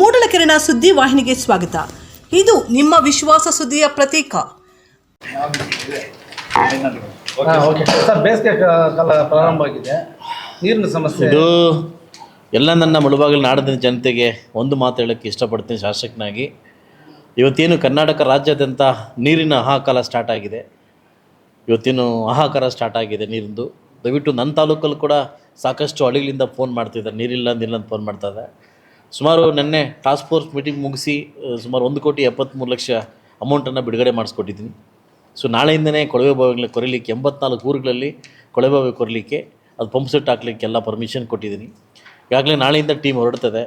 ಮೂಡಲಕೆರೆನ ಸುದ್ದಿ ವಾಹಿನಿಗೆ ಸ್ವಾಗತ. ಇದು ನಿಮ್ಮ ವಿಶ್ವಾಸ ಸುದ್ದಿಯ ಪ್ರತೀಕ. ಓಕೆ. ಸರ್ ಬೇಸಿಗೆ ಕಾ- ಕಾಲ ಪ್ರಾರಂಭ ಆಗಿದೆ. ನೀರಿನ ಸಮಸ್ಯೆ. ಇದು ಎಲ್ಲ ನನ್ನ ಮುಳುಬಾಗಿಲು ನಾಡಿನ ಜನತೆಗೆ ಒಂದು ಮಾತು ಹೇಳೋಕ್ಕೆ ಇಷ್ಟಪಡ್ತೀನಿ ಶಾಸಕನಾಗಿ. ಇವತ್ತೇನು ಕರ್ನಾಟಕ ರಾಜ್ಯಾದ್ಯಂತ ನೀರಿನ ಹಾಹಾಕಾರ ಸ್ಟಾರ್ಟ್ ಆಗಿದೆ. ಇವತ್ತೇನು ಹಾಹಾಕಾರ ಸ್ಟಾರ್ಟ್ ಆಗಿದೆ ನೀರಿಂದು. ದಯವಿಟ್ಟು ನನ್ನ ತಾಲೂಕಲ್ಲಿ ಕೂಡ ಸಾಕಷ್ಟು ಹಳ್ಳಿಗಳಿಂದ ಫೋನ್ ಮಾಡ್ತಿದ್ದಾರೆ. ನೀರಿಲ್ಲ ನೀರಿಲ್ಲ ಅಂತ ಫೋನ್ ಮಾಡ್ತಾರೆ ಸುಮಾರು ನಿನ್ನೆ ಟಾಸ್ಕ್ ಫೋರ್ಸ್ ಮೀಟಿಂಗ್ ಮುಗಿಸಿ ಸುಮಾರು ಒಂದು ಕೋಟಿ ಎಪ್ಪತ್ತ್ಮೂರು ಲಕ್ಷ ಅಮೌಂಟನ್ನು ಬಿಡುಗಡೆ ಮಾಡಿಸ್ಕೊಟ್ಟಿದ್ದೀನಿ. ಸೊ ನಾಳೆಯಿಂದನೇ ಕೊಳವೆ ಬಾವಿಗಳ ಕೊರಿಲಿಕ್ಕೆ ಎಂಬತ್ನಾಲ್ಕು ಊರುಗಳಲ್ಲಿ ಕೊಳವೆ ಬಾವಿ ಕೊರಲಿಕ್ಕೆ ಅದು ಪಂಪ್ ಸೆಟ್ ಹಾಕ್ಲಿಕ್ಕೆ ಎಲ್ಲ ಪರ್ಮಿಷನ್ ಕೊಟ್ಟಿದ್ದೀನಿ. ಈಗಾಗಲೇ ನಾಳೆಯಿಂದ ಟೀಮ್ ಹೊರಡ್ತದೆ.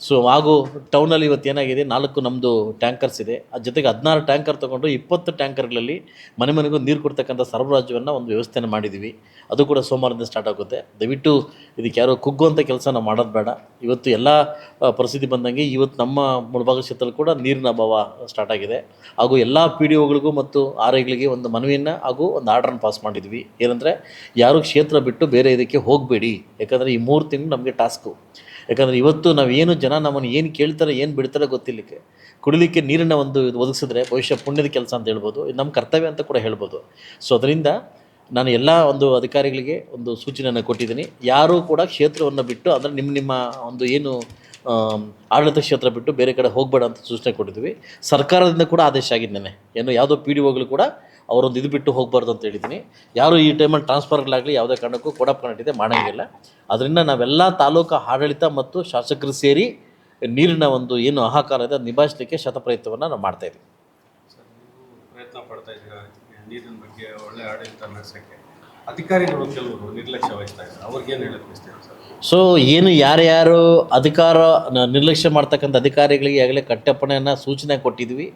ಸೊ ಹಾಗೂ ಟೌನಲ್ಲಿ ಇವತ್ತು ಏನಾಗಿದೆ, ನಾಲ್ಕು ನಮ್ಮದು ಟ್ಯಾಂಕರ್ಸ್ ಇದೆ. ಅದ್ರ ಜೊತೆಗೆ ಹದಿನಾರು ಟ್ಯಾಂಕರ್ ತೊಗೊಂಡು ಇಪ್ಪತ್ತು ಟ್ಯಾಂಕರ್ಗಳಲ್ಲಿ ಮನೆ ಮನೆಗೂ ನೀರು ಕೊಡ್ತಕ್ಕಂಥ ಸರಬರಾಜನ್ನು ಒಂದು ವ್ಯವಸ್ಥೆನ ಮಾಡಿದ್ದೀವಿ ಅದು ಕೂಡ ಸೋಮವಾರದಿಂದ ಸ್ಟಾರ್ಟ್ ಆಗುತ್ತೆ. ದಯವಿಟ್ಟು ಇದಕ್ಕೆ ಯಾರೋ ಕುಗ್ಗುವಂಥ ಕೆಲಸ ನಾವು ಮಾಡೋದು ಬೇಡ. ಇವತ್ತು ಎಲ್ಲ ಪರಿಸ್ಥಿತಿ ಬಂದಂಗೆ ಇವತ್ತು ನಮ್ಮ ಮುಳಭಾಗ ಕ್ಷೇತ್ರದಲ್ಲಿ ಕೂಡ ನೀರಿನ ಅಭಾವ ಸ್ಟಾರ್ಟ್ ಆಗಿದೆ. ಹಾಗೂ ಎಲ್ಲ ಪಿ ಡಿ ಒಗಳಿಗೂ ಮತ್ತು ಆರ್ ಐಗಳಿಗೆ ಒಂದು ಮನವಿಯನ್ನು ಹಾಗೂ ಒಂದು ಆರ್ಡ್ರನ್ನು ಪಾಸ್ ಮಾಡಿದ್ವಿ. ಏನಂದರೆ, ಯಾರು ಕ್ಷೇತ್ರ ಬಿಟ್ಟು ಬೇರೆ ಇದಕ್ಕೆ ಹೋಗಬೇಡಿ. ಯಾಕಂದರೆ ಈ ಮೂರು ತಿಂಗಳು ನಮಗೆ ಟಾಸ್ಕು. ಯಾಕಂದರೆ ಇವತ್ತು ನಾವು ಏನು ಜನ ನಮ್ಮನ್ನು ಏನು ಕೇಳ್ತಾರೆ, ಏನು ಬಿಡ್ತಾರೆ ಗೊತ್ತಿಲ್ಲಕ್ಕೆ ಕುಡಿಲಿಕ್ಕೆ ನೀರನ್ನು ಒಂದು ಇದು ಒದಗಿಸಿದ್ರೆ ಭವಿಷ್ಯ ಪುಣ್ಯದ ಕೆಲಸ ಅಂತ ಹೇಳ್ಬೋದು. ಇದು ನಮ್ಮ ಕರ್ತವ್ಯ ಅಂತ ಕೂಡ ಹೇಳ್ಬೋದು. ಸೊ, ಅದರಿಂದ ನಾನು ಎಲ್ಲ ಒಂದು ಅಧಿಕಾರಿಗಳಿಗೆ ಒಂದು ಸೂಚನೆಯನ್ನು ಕೊಟ್ಟಿದ್ದೀನಿ. ಯಾರೂ ಕೂಡ ಕ್ಷೇತ್ರವನ್ನು ಬಿಟ್ಟು, ಅಂದರೆ ನಿಮ್ಮ ನಿಮ್ಮ ಒಂದು ಏನು ಆಡಳಿತ ಕ್ಷೇತ್ರ ಬಿಟ್ಟು ಬೇರೆ ಕಡೆ ಹೋಗಬೇಡ ಅಂತ ಸೂಚನೆ ಕೊಟ್ಟಿದ್ವಿ ಸರ್ಕಾರದಿಂದ ಕೂಡ ಆದೇಶ ಆಗಿದೆ ನೆನ್ನೆ ಏನು ಯಾವುದೋ ಪಿ ಡಿ ಒಗಳು ಕೂಡ ಅವರೊಂದು ಇದು ಬಿಟ್ಟು ಹೋಗಬಾರ್ದು ಅಂತ ಹೇಳಿದ್ದೀನಿ. ಯಾರು ಈ ಟೈಮಲ್ಲಿ ಟ್ರಾನ್ಸ್ಫರ್ಗಳಾಗಲಿ ಯಾವುದೇ ಕಾರಣಕ್ಕೂ ಕೊಡಪ್ಪ ಕೊಡಪ್ಕೊಂಡಿದೆ ಮಾಡೋಂಗಿಲ್ಲ. ಅದರಿಂದ ನಾವೆಲ್ಲ ತಾಲೂಕು ಆಡಳಿತ ಮತ್ತು ಶಾಸಕರು ಸೇರಿ ನೀರಿನ ಒಂದು ಏನು ಆಹಾಕಾರ ಇದೆ ನಿಭಾಯಿಸಲಿಕ್ಕೆ ಶತಪ್ರಯತ್ನವನ್ನು ನಾವು ಮಾಡ್ತಾ ಇದ್ದೀವಿ ಸರ್ ನೀವು ಪ್ರಯತ್ನ ಪಡ್ತಾ ಇದ್ದೀರಾ? ನೀರಿನ ಬಗ್ಗೆ ಒಳ್ಳೆ ಆಡಳಿತ ನಡೆಸೋಕ್ಕೆ ಅಧಿಕಾರಿಗಳು ಕೆಲವರು ನಿರ್ಲಕ್ಷ್ಯ ವಹಿಸ್ತಾ ಇದ್ದಾರೆ. ಅವ್ರಿಗೇನು ಬಯಸ್ತೀರಾ ಸರ್? ಸೊ ಏನು ಯಾರ್ಯಾರು ಅಧಿಕಾರ ನಿರ್ಲಕ್ಷ್ಯ ಮಾಡ್ತಕ್ಕಂಥ ಅಧಿಕಾರಿಗಳಿಗೆ ಈಗಾಗಲೇ ಕಟ್ಟಪ್ಪಣೆಯನ್ನು ಸೂಚನೆ ಕೊಟ್ಟಿದ್ವಿ.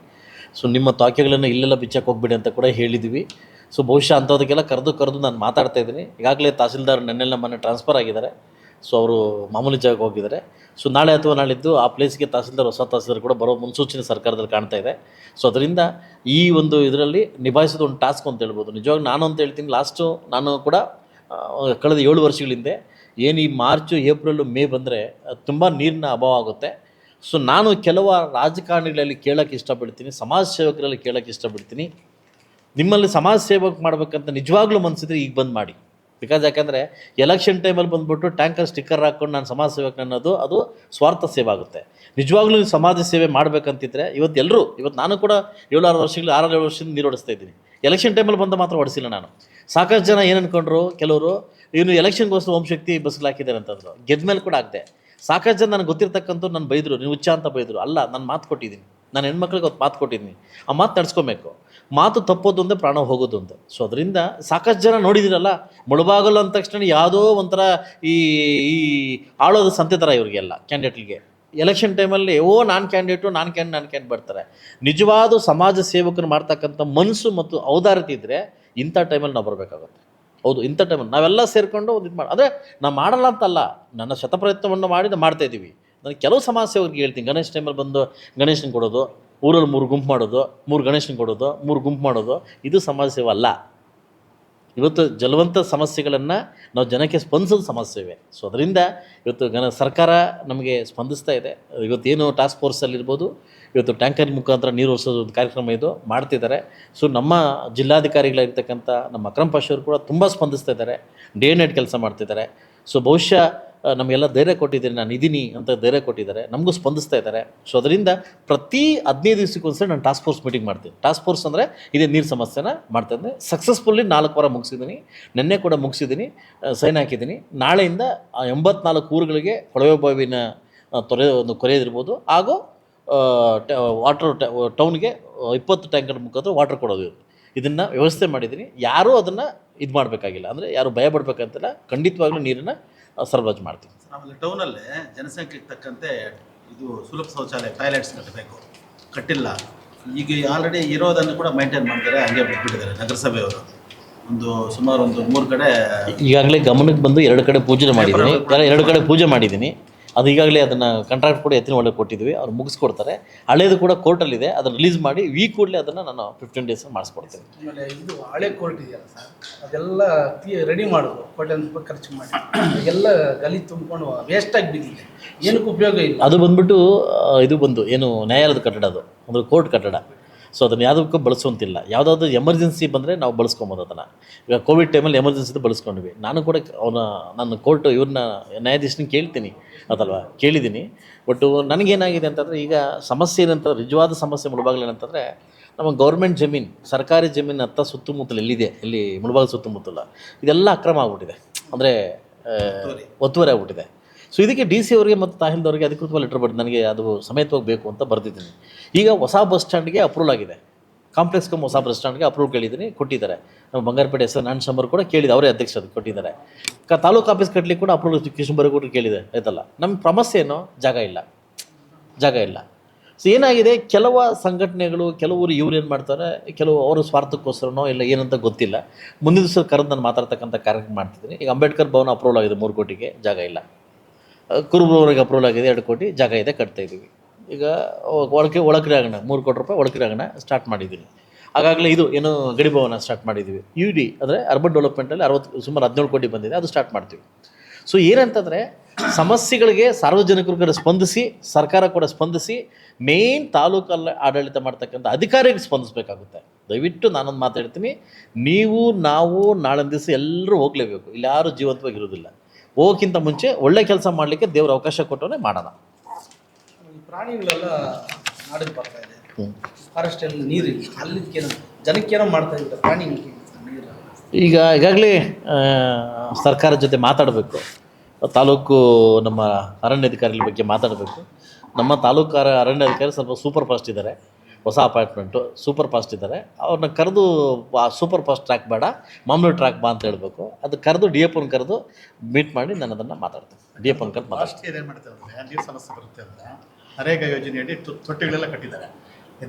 ಸೊ ನಿಮ್ಮ ತಾಕೆಗಳನ್ನು ಇಲ್ಲೆಲ್ಲ ಬಿಚ್ಚಕ್ಕೆ ಹೋಗ್ಬಿಡಿ ಅಂತ ಕೂಡ ಹೇಳಿದ್ವಿ. ಸೊ ಬಹುಶಃ ಅಂಥದಕ್ಕೆಲ್ಲ ಕರೆದು ಕರೆದು ನಾನು ಮಾತಾಡ್ತಾ ಇದ್ದೀನಿ. ಈಗಾಗಲೇ ತಹಸೀಲ್ದಾರ್ ನೆನ್ನೆಲ್ಲ ಮೊನ್ನೆ ಟ್ರಾನ್ಸ್ಫರ್ ಆಗಿದ್ದಾರೆ. ಸೊ ಅವರು ಮಾಮೂಲಿ ಜಾಗಕ್ಕೆ ಹೋಗಿದ್ದಾರೆ. ಸೊ ನಾಳೆ ಅಥವಾ ನಾಳಿದ್ದು ಆ ಪ್ಲೇಸ್ಗೆ ತಹಸೀಲ್ದಾರ್, ಹೊಸ ತಹಸೀಲ್ದಾರ್ ಕೂಡ ಬರೋ ಮುನ್ಸೂಚನೆ ಸರ್ಕಾರದಲ್ಲಿ ಕಾಣ್ತಾ ಇದೆ. ಸೊ ಅದರಿಂದ ಈ ಒಂದು ಇದರಲ್ಲಿ ನಿಭಾಯಿಸೋದು ಒಂದು ಟಾಸ್ಕ್ ಅಂತ ಹೇಳ್ಬೋದು. ನಿಜವಾಗಿ ನಾನು ಅಂತ ಹೇಳ್ತೀನಿ ಲಾಸ್ಟು ನಾನು ಕೂಡ ಕಳೆದ ಏಳು ವರ್ಷಗಳಿಂದೆ ಏನು ಈ ಮಾರ್ಚು ಏಪ್ರಿಲು ಮೇ ಬಂದರೆ ತುಂಬ ನೀರಿನ ಅಭಾವ ಆಗುತ್ತೆ. ಸೊ ನಾನು ಕೆಲವು ರಾಜಕಾರಣಿಗಳಲ್ಲಿ ಕೇಳೋಕ್ಕೆ ಇಷ್ಟಪಡ್ತೀನಿ, ಸಮಾಜ ಸೇವಕರಲ್ಲಿ ಕೇಳೋಕ್ಕೆ ಇಷ್ಟಪಡ್ತೀನಿ. ನಿಮ್ಮಲ್ಲಿ ಸಮಾಜ ಸೇವಕ ಮಾಡಬೇಕಂತ ನಿಜವಾಗ್ಲೂ ಮನಸ್ಸಿದ್ರೆ ಈಗ ಬಂದು ಮಾಡಿ. ಬಿಕಾಸ್ ಯಾಕಂದರೆ ಎಲೆಕ್ಷನ್ ಟೈಮಲ್ಲಿ ಬಂದುಬಿಟ್ಟು ಟ್ಯಾಂಕರ್ ಸ್ಟಿಕ್ಕರ್ ಹಾಕ್ಕೊಂಡು ನಾನು ಸಮಾಜ ಸೇವಕ ಅನ್ನೋದು, ಅದು ಸ್ವಾರ್ಥ ಸೇವೆ ಆಗುತ್ತೆ. ನಿಜವಾಗ್ಲೂ ನೀವು ಸಮಾಜ ಸೇವೆ ಮಾಡಬೇಕಂತಿದ್ರೆ ಇವತ್ತು ಎಲ್ಲರೂ ಇವತ್ತು ನಾನು ಕೂಡ ಏಳಾರು ವರ್ಷಗಳು ಆರಾರು ಏಳು ವರ್ಷದಿಂದ ನೀರು ಓಡಿಸ್ತಾ ಇದ್ದೀನಿ. ಎಲೆಕ್ಷನ್ ಟೈಮಲ್ಲಿ ಬಂದ ಮಾತ್ರ ಓಡಿಸಿಲ್ಲ ನಾನು. ಸಾಕಷ್ಟು ಜನ ಏನು ಅನ್ಕೊಂಡ್ರು, ಕೆಲವರು, ಇವನು ಎಲೆಕ್ಷನ್ಗೋಸ್ಕರ ಓಂ ಶಕ್ತಿ ಬಸ್ಗಳು ಹಾಕಿದ್ದಾರೆ ಅಂತಂದ್ರು ಗೆದ್ದ ಮೇಲೆ ಕೂಡ ಆಗದೆ. ಸಾಕಷ್ಟು ಜನ ನನಗೆ ಗೊತ್ತಿರ್ತಕ್ಕಂಥ ನನ್ನ ಬೈದರು, ನೀವು ಹುಚ್ಚ ಅಂತ ಬೈದರು. ಅಲ್ಲ, ನಾನು ಮಾತು ಕೊಟ್ಟಿದ್ದೀನಿ. ನಾನು ಹೆಣ್ಮಕ್ಳಿಗೆ ಅವತ್ತು ಮಾತು ಕೊಟ್ಟಿದ್ದೀನಿ ಆ ಮಾತು ನಡ್ಸ್ಕೊಬೇಕು. ಮಾತು ತಪ್ಪೋದು ಅಂದರೆ ಪ್ರಾಣ ಹೋಗೋದು ಅಂತ. ಸೊ ಅದರಿಂದ ಸಾಕಷ್ಟು ಜನ ನೋಡಿದಿರಲ್ಲ, ಮುಳುಬಾಗಲು ಅಂದ ತಕ್ಷಣ ಯಾವುದೋ ಒಂಥರ ಈ ಈ ಆಳೋದು ಸಂತೆ ಥರ ಇವರಿಗೆಲ್ಲ ಕ್ಯಾಂಡಿಡೇಟ್ಗೆ ಎಲೆಕ್ಷನ್ ಟೈಮಲ್ಲಿ ಓ, ನಾನು ಕ್ಯಾಂಡಿಡೇಟು ನಾನು ಕ್ಯಾಂಡ್ ನಾನು ಕ್ಯಾಂಡ್ ಬರ್ತಾರೆ. ನಿಜವಾದ ಸಮಾಜ ಸೇವಕರು ಮಾಡ್ತಕ್ಕಂಥ ಮನಸ್ಸು ಮತ್ತು ಔದಾರ್ಯತೆ ಇದ್ದರೆ ಇಂಥ ಟೈಮಲ್ಲಿ ನಾವು ಬರಬೇಕಾಗುತ್ತೆ. ಹೌದು, ಇಂಥ ಟೈಮಲ್ಲಿ ನಾವೆಲ್ಲ ಸೇರಿಕೊಂಡು ಒಂದು ಇದು ಮಾಡಿ ಅಂದರೆ ನಾವು ಮಾಡಲ್ಲ ಅಂತಲ್ಲ. ನನ್ನ ಶತಪ್ರಯತ್ನವನ್ನು ಮಾಡಿ ನಾವು ಮಾಡ್ತಾ ಇದ್ದೀವಿ. ನಾನು ಕೆಲವು ಸಮಾಜ ಸೇವಕರಿಗೆ ಹೇಳ್ತೀನಿ ಗಣೇಶ ಟೈಮಲ್ಲಿ ಬಂದು ಗಣೇಶನ ಕೊಡೋದು, ಊರಲ್ಲಿ ಮೂರು ಗುಂಪು ಮಾಡೋದು, ಮೂರು ಗಣೇಶನ ಕೊಡೋದು, ಮೂರು ಗುಂಪು ಮಾಡೋದು, ಇದು ಸಮಾಜ ಸೇವೆ ಅಲ್ಲ. ಇವತ್ತು ಜಲವಂತ ಸಮಸ್ಯೆಗಳನ್ನು ನಾವು ಜನಕ್ಕೆ ಸ್ಪಂದಿಸೋದು ಸಮಾಜ ಸೇವೆ ಸೊ ಅದರಿಂದ ಇವತ್ತು ಗಣ, ಸರ್ಕಾರ ನಮಗೆ ಸ್ಪಂದಿಸ್ತಾ ಇದೆ. ಇವತ್ತೇನು ಟಾಸ್ಕ್ ಫೋರ್ಸಲ್ಲಿರ್ಬೋದು ಇವತ್ತು ಟ್ಯಾಂಕರ್ ಮುಖಾಂತರ ನೀರು ಒರೆಸೋದು ಒಂದು ಕಾರ್ಯಕ್ರಮ ಇದು ಮಾಡ್ತಿದ್ದಾರೆ ಸೊ ನಮ್ಮ ಜಿಲ್ಲಾಧಿಕಾರಿಗಳಾಗಿರ್ತಕ್ಕಂಥ ನಮ್ಮ ಅಕ್ರಮ ಪಾಶವರು ಕೂಡ ತುಂಬ ಸ್ಪಂದಿಸ್ತಾ ಇದ್ದಾರೆ ಡೇ ನೈಟ್ ಕೆಲಸ ಮಾಡ್ತಿದ್ದಾರೆ ಸೊ ಬಹುಶಃ ನಮಗೆಲ್ಲ ಧೈರ್ಯ ಕೊಟ್ಟಿದ್ದೀನಿ ನಾನು ಇದ್ದೀನಿ ಅಂತ ಧೈರ್ಯ ಕೊಟ್ಟಿದ್ದಾರೆ. ನಮಗೂ ಸ್ಪಂದಿಸ್ತಾ ಇದ್ದಾರೆ. ಸೊ ಅದರಿಂದ ಪ್ರತಿ ಹದಿನೈದು ದಿವಸಕ್ಕೊಂದ್ಸರಿ ನಾನು ಟಾಸ್ಕ್ ಫೋರ್ಸ್ ಮೀಟಿಂಗ್ ಮಾಡ್ತೀನಿ. ಟಾಸ್ಕ್ ಫೋರ್ಸ್ ಅಂದರೆ ಇದೇ ನೀರು ಸಮಸ್ಯೆನ ಮಾಡ್ತಾ ಇದ್ದೆ. ಸಕ್ಸಸ್ಫುಲ್ಲಿ ನಾಲ್ಕು ವಾರ ಮುಗಿಸಿದ್ದೀನಿ. ನಿನ್ನೆ ಕೂಡ ಮುಗಿಸಿದ್ದೀನಿ. ಸೈನ್ ಹಾಕಿದ್ದೀನಿ. ನಾಳೆಯಿಂದ ಎಂಬತ್ನಾಲ್ಕು ಊರುಗಳಿಗೆ ಕೊಳವೆ ಬಾವಿನ ಆ, ತೊರೆ ಒಂದು ಕೊರೆಯದಿರ್ಬೋದು ಹಾಗೂ ವಾಟರ್ ಟೌನ್ಗೆ ಇಪ್ಪತ್ತು ಟ್ಯಾಂಕರ್ ಮುಖಾಂತರ ವಾಟರ್ ಕೊಡೋದು ಇದನ್ನು ವ್ಯವಸ್ಥೆ ಮಾಡಿದ್ದೀನಿ. ಯಾರೂ ಅದನ್ನು ಇದು ಮಾಡಬೇಕಾಗಿಲ್ಲ ಅಂದರೆ ಯಾರು ಭಯ ಪಡಬೇಕಂತಿಲ್ಲ. ಖಂಡಿತವಾಗ್ಲೂ ನೀರನ್ನು ಸರಬರಾಜು ಮಾಡ್ತೀವಿ. ಆಮೇಲೆ ಟೌನಲ್ಲಿ ಜನಸಂಖ್ಯೆಗೆ ತಕ್ಕಂತೆ ಇದು ಸುಲಭ ಶೌಚಾಲಯ ಟಾಯ್ಲೆಟ್ಸ್ ಕಟ್ಟಬೇಕು. ಕಟ್ಟಿಲ್ಲ. ಈಗ ಆಲ್ರೆಡಿ ಇರೋದನ್ನು ಕೂಡ ಮೈಂಟೈನ್ ಮಾಡ್ತಾರೆ ಹಂಗೆ ಬಿಟ್ಬಿಟ್ಟಿದ್ದಾರೆ ನಗರಸಭೆಯವರು. ಒಂದು ಸುಮಾರು ಒಂದು ಮೂರು ಕಡೆ ಈಗಾಗಲೇ ಗಮನಕ್ಕೆ ಬಂದು ಎರಡು ಕಡೆ ಪೂಜೆ ಮಾಡಿದ್ದೀನಿ. ಎರಡು ಕಡೆ ಪೂಜೆ ಮಾಡಿದ್ದೀನಿ. ಅದು ಈಗಾಗಲೇ ಅದನ್ನು ಕಾಂಟ್ರಾಕ್ಟ್ ಕೂಡ ಎತ್ತಿನ ಒಳಗೆ ಕೊಟ್ಟಿದ್ವಿ. ಅವ್ರು ಮುಗಿಸ್ಕೊಡ್ತಾರೆ. ಹಳೇದು ಕೂಡ ಕೋರ್ಟಲ್ಲಿದೆ ಅದನ್ನು ರಿಲೀಸ್ ಮಾಡಿ ವೀಕ್ ಕೂಡಲೇ ಅದನ್ನು ನಾನು ಫಿಫ್ಟೀನ್ ಡೇಸ್ ಮಾಡಿಸ್ಕೊಡ್ತೀನಿ. ಆಮೇಲೆ ಇದು ಹಳೆ ಕೋರ್ಟ್ ಇದೆಯಲ್ಲ ಸರ್ ಅದೆಲ್ಲ ರೆಡಿ ಮಾಡೋದು ಕೋರ್ಟಲ್ಲಿ ಖರ್ಚು ಮಾಡಿ. ಎಲ್ಲ ಗಲಿ ತುಂಬಿಕೊಂಡು ವೇಸ್ಟಾಗಿ ಬಿದ್ದಿದೆ. ಏನಕ್ಕೆ ಉಪಯೋಗ ಇಲ್ಲ. ಅದು ಬಂದ್ಬಿಟ್ಟು ಇದು ಬಂದು ಏನು ನ್ಯಾಯಾಲಯದ ಕಟ್ಟಡ ಅದು. ಅಂದರೆ ಕೋರ್ಟ್ ಕಟ್ಟಡ. ಸೊ ಅದನ್ನು ಯಾವುದಕ್ಕೂ ಬಳಸುವಂತಿಲ್ಲ. ಯಾವುದಾದ್ರೂ ಎಮರ್ಜೆನ್ಸಿ ಬಂದರೆ ನಾವು ಬಳಸ್ಕೊಬೋದು ಅದನ್ನು. ಈಗ ಕೋವಿಡ್ ಟೈಮಲ್ಲಿ ಎಮರ್ಜೆನ್ಸಿದು ಬಳಸ್ಕೊಂಡ್ವಿ. ನಾನು ಕೂಡ ಅವನ ನನ್ನ ಕೋರ್ಟು ಇವ್ರನ್ನ ನ್ಯಾಯಾಧೀಶನ ಕೇಳ್ತೀನಿ ಅದಲ್ವಾ? ಕೇಳಿದ್ದೀನಿ ಬಟ್ಟು ನನಗೇನಾಗಿದೆ ಅಂತಂದರೆ ಈಗ ಸಮಸ್ಯೆ ಏನಂತಂದ್ರೆ ನಿಜವಾದ ಸಮಸ್ಯೆ ಮುಳುಬಾಗಿಲು ಏನಂತಂದರೆ ನಮ್ಮ ಗೌರ್ಮೆಂಟ್ ಜಮೀನು ಸರ್ಕಾರಿ ಜಮೀನು ಹತ್ತ ಸುತ್ತಮುತ್ತಲು ಎಲ್ಲಿದೆ? ಇಲ್ಲಿ ಮುಳುಬಾಗಿಲು ಸುತ್ತಮುತ್ತಲ ಇದೆಲ್ಲ ಅಕ್ರಮ ಆಗ್ಬಿಟ್ಟಿದೆ. ಅಂದರೆ ಒತ್ತುವರಿ ಆಗ್ಬಿಟ್ಟಿದೆ. ಸೊ ಇದಕ್ಕೆ ಡಿ ಸಿ ಅವರಿಗೆ ಮತ್ತು ತಾಹಿಲ್ದವರಿಗೆ ಅಧಿಕೃತವಾಗಿ ಲೆಟರ್ ಬರೆದು ನನಗೆ ಅದು ಸಮೇತವಾಗಿ ಬೇಕು ಅಂತ ಬರೆದಿದ್ದೀನಿ. ಈಗ ಹೊಸ ಬಸ್ ಸ್ಟ್ಯಾಂಡ್ಗೆ ಅಪ್ರೂವಲ್ ಆಗಿದೆ. ಕಾಂಪ್ಲೆಕ್ಸ್ ಕಮ್ ಹೊಸ ಬಸ್ ಸ್ಟ್ಯಾಂಡ್ಗೆ ಅಪ್ರೂವಲ್ ಕೇಳಿದ್ದೀನಿ, ಕೊಟ್ಟಿದ್ದಾರೆ. ನಮ್ಮ ಬಂಗಾರಪೇಟೆ ಎಸ್ ಎನ್ ಶಂಬರ್ ಕೂಡ ಕೇಳಿದೆ, ಅವರೇ ಅಧ್ಯಕ್ಷರು ಕೊಟ್ಟಿದ್ದಾರೆ. ಕ ತಾಲೂಕು ಆಫೀಸ್ ಕಟ್ಟಲಿಕ್ಕೆ ಕೂಡ ಅಪ್ರೂವಲ್ ಕೃಷ್ಣಬರ್ಗ ಕೂಡ ಕೇಳಿದೆ, ಆಯ್ತಲ್ಲ? ನಮ್ಮ ಸಮಸ್ಯೆ ಏನೋ? ಜಾಗ ಇಲ್ಲ. ಜಾಗ ಇಲ್ಲ. ಸೊ ಏನಾಗಿದೆ? ಕೆಲವು ಸಂಘಟನೆಗಳು ಕೆಲವರು ಇವ್ರು ಏನು ಮಾಡ್ತಾರೆ? ಕೆಲವು ಅವರ ಸ್ವಾರ್ಥಕ್ಕೋಸ್ಕರನೋ ಇಲ್ಲ ಏನಂತ ಗೊತ್ತಿಲ್ಲ. ಮುಂದಿನ ದಿವಸ ಕರೆದು ನಾನು ಮಾತಾಡ್ತಕ್ಕಂಥ ಕಾರ್ಯಕ್ರಮ ಮಾಡ್ತಿದ್ದೀನಿ. ಈಗ ಅಂಬೇಡ್ಕರ್ ಭವನ ಅಪ್ರೂವಲ್ ಆಗಿದೆ ಮೂರು ಕೋಟಿಗೆ, ಜಾಗ ಇಲ್ಲ. ಕುರುಬರವರಿಗೆ ಅಪ್ರೂವಲ್ ಆಗಿದೆ, ಎರಡು ಕೋಟಿ ಜಾಗ ಇದೆ, ಕಟ್ತಾ ಇದ್ದೀವಿ. ಈಗ ಒಳಕೆ ಒಳಕ್ರಾಗಣ ಮೂರು ಕೋಟಿ ರೂಪಾಯಿ ಒಳಕ್ರಿಯಾಗಣ ಸ್ಟಾರ್ಟ್ ಮಾಡಿದ್ದೀನಿ ಆಗಾಗಲೇ ಇದು ಏನು ಗಡಿ ಭವನ ಸ್ಟಾರ್ಟ್ ಮಾಡಿದ್ದೀವಿ. ಯು ಡಿ ಅಂದರೆ ಅರ್ಬನ್ ಡೆವಲಪ್ಮೆಂಟಲ್ಲಿ ಅರವತ್ತು, ಸುಮಾರು ಹದಿನೇಳು ಕೋಟಿ ಬಂದಿದೆ, ಅದು ಸ್ಟಾರ್ಟ್ ಮಾಡ್ತೀವಿ. ಸೊ ಏನಂತಂದರೆ ಸಮಸ್ಯೆಗಳಿಗೆ ಸಾರ್ವಜನಿಕರು ಸ್ಪಂದಿಸಿ, ಸರ್ಕಾರ ಕೂಡ ಸ್ಪಂದಿಸಿ ಮೇನ್ ತಾಲೂಕಲ್ಲಿ ಆಡಳಿತ ಮಾಡ್ತಕ್ಕಂಥ ಅಧಿಕಾರಿಗೆ ಸ್ಪಂದಿಸಬೇಕಾಗುತ್ತೆ. ದಯವಿಟ್ಟು ನಾನೊಂದು ಮಾತಾಡ್ತೀನಿ. ನೀವು, ನಾವು ನಾಳೆ ದಿವಸ ಎಲ್ಲರೂ ಹೋಗಲೇಬೇಕು. ಇಲ್ಲಿ ಯಾರು ಜೀವಂತವಾಗಿರೋದಿಲ್ಲ ಹೋಗೋಕ್ಕಿಂತ ಮುಂಚೆ ಒಳ್ಳೆ ಕೆಲಸ ಮಾಡಲಿಕ್ಕೆ ದೇವ್ರ ಅವಕಾಶ ಕೊಟ್ಟವನೇ ಮಾಡೋಣ. ಪ್ರಾಣಿಗಳೆಲ್ಲ ನಾಡಿಗೆ ಬರ್ತಾ ಇದೆ. ಫಾರೆಸ್ಟಲ್ಲಿ ನೀರು ಅಲ್ಲಿದ್ದೇನೋ ಜನಕ್ಕೇನೋ ಮಾಡ್ತಾ ಇದ್ದಾರೆ. ಪ್ರಾಣಿಗಳಿಗೆ ಈಗ ಈಗಾಗಲೇ ಸರ್ಕಾರದ ಜೊತೆ ಮಾತಾಡಬೇಕು. ತಾಲೂಕು ನಮ್ಮ ಅರಣ್ಯಾಧಿಕಾರಿಗಳ ಬಗ್ಗೆ ಮಾತಾಡಬೇಕು. ನಮ್ಮ ತಾಲೂಕು ಅರ- ಅರಣ್ಯಾಧಿಕಾರಿ ಸ್ವಲ್ಪ ಸೂಪರ್ ಫಾಸ್ಟ್ ಇದ್ದಾರೆ. ಹೊಸ ಅಪಾಯಿಂಟ್ಮೆಂಟು ಸೂಪರ್ ಫಾಸ್ಟ್ ಇದ್ದಾರೆ. ಅವ್ರನ್ನ ಕರೆದು ಆ ಸೂಪರ್ ಫಾಸ್ಟ್ ಟ್ರ್ಯಾಕ್ ಬೇಡ ಮಾಮೂಲಿ ಟ್ರ್ಯಾಕ್ ಬಾ ಅಂತ ಹೇಳಬೇಕು. ಅದು ಕರೆದು ಡಿ ಎಫ್ ಕರೆದು ಮೀಟ್ ಮಾಡಿ ನಾನು ಅದನ್ನು ಮಾತಾಡ್ತೀನಿ. ಡಿ ಎಫ್ ಕರೆದು ಮಾತಾಡ್ತೀನಿ. ಏನು ಮಾಡ್ತಾರೆ ನೀರು ಸಮಸ್ಯೆ ಬರುತ್ತೆ ಅಂದರೆ ನರೇಗಾ ಯೋಜನೆಯಡಿ ತೊ- ತೊಟ್ಟಿಗಳೆಲ್ಲ ಕಟ್ಟಿದ್ದಾರೆ.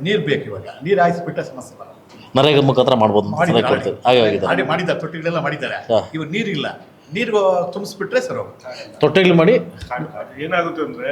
ನೀರು ಬೇಕು ಇವಾಗ. ನೀರು ಹಾಯಿಸ್ಬಿಟ್ರೆ ಸಮಸ್ಯೆ ಬರಲ್ಲ. ನರೇಗಾ ಮುಖಾಂತರ ಮಾಡ್ಬೋದು. ಮಾಡಿದ್ದಾರೆ ತೊಟ್ಟಿಗಳೆಲ್ಲ ಮಾಡಿದ್ದಾರೆ. ಇವಾಗ ನೀರಿಲ್ಲ. ನೀರು ತುಂಬಿಸ್ಬಿಟ್ರೆ ಸರ್ ಹೋಗುತ್ತೆ. ತೊಟ್ಟಿಗಳು ಮಾಡಿ. ಏನಾಗುತ್ತೆ ಅಂದರೆ